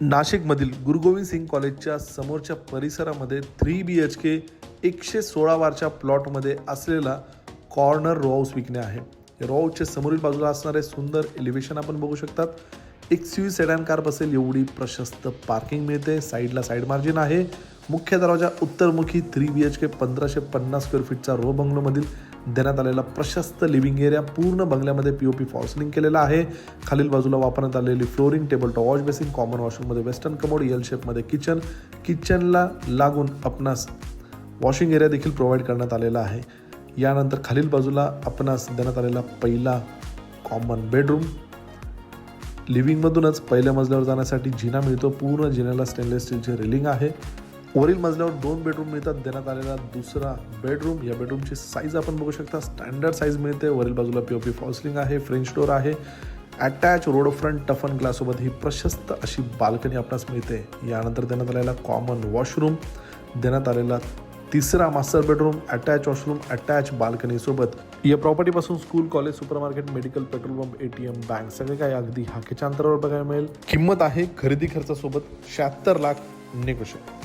नाशिकमधील गुरुगोविंद सिंग कॉलेजच्या समोरच्या परिसरामध्ये थ्री बी एच के एकशे सोळा वारच्या प्लॉटमध्ये असलेला कॉर्नर रो विकणे आहे. या समोरील बाजूला असणारे सुंदर एलिव्हेशन आपण बघू शकतात. एक सी सेडॅन कार बसेल एवढी प्रशस्त पार्किंग मिळते. साईडला साईड मार्जिन आहे. मुख्य दरवाजा उत्तरमुखी थ्री बी एच के पंधराशे पन्नास स्क्वेअर फीटचा रो बंगलोमधील देण्यात आलेला प्रशस्त लिव्हिंग एरिया पूर्ण बंगल्यामध्ये पी ओ पी फॉल्सलिंग केलेला आहे. खालील बाजूला वापरण्यात आलेली flooring table top wash basin common वॉशरूममध्ये western commode L शेपमध्ये किचन किचनला लागून आपणास वॉशिंग एरिया देखील प्रोव्हाइड करण्यात आलेला आहे. यानंतर खालील बाजूला आपणास देण्यात आलेला पहिला कॉमन बेडरूम लिव्हिंगमधूनच पहिल्या मजल्यावर जाण्यासाठी जिना मिळतो. पूर्ण जिन्याला स्टेनलेस स्टीलचे रेलिंग आहे. वरील मजल्यावर दोन बेडरूम मिळतात देण्यात आलेला दुसरा बेडरूम या बेडरूमची साईज आपण बघू शकता. स्टँडर्ड साईज मिळते. वरील बाजूला पी ओ पी फॉल्सलिंग आहे फ्रेंच डोर आहे. अटॅच रोड फ्रंट टफन ग्लाससोबत ही प्रशस्त अशी बाल्कनी आपणास मिळते. यानंतर देण्यात आलेला कॉमन वॉशरूम देण्यात आलेला तिसरा master bedroom attach washroom attach बाल्कनीसोबत या प्रॉपर्टीपासून school college super market medical petrol pump A T M bank सगळे काही अगदी हाकेच्या अंतरावर बघायला मिळेल. किंमत आहे खरेदी खर्चासोबत शहात्तर लाख नेगोशिएट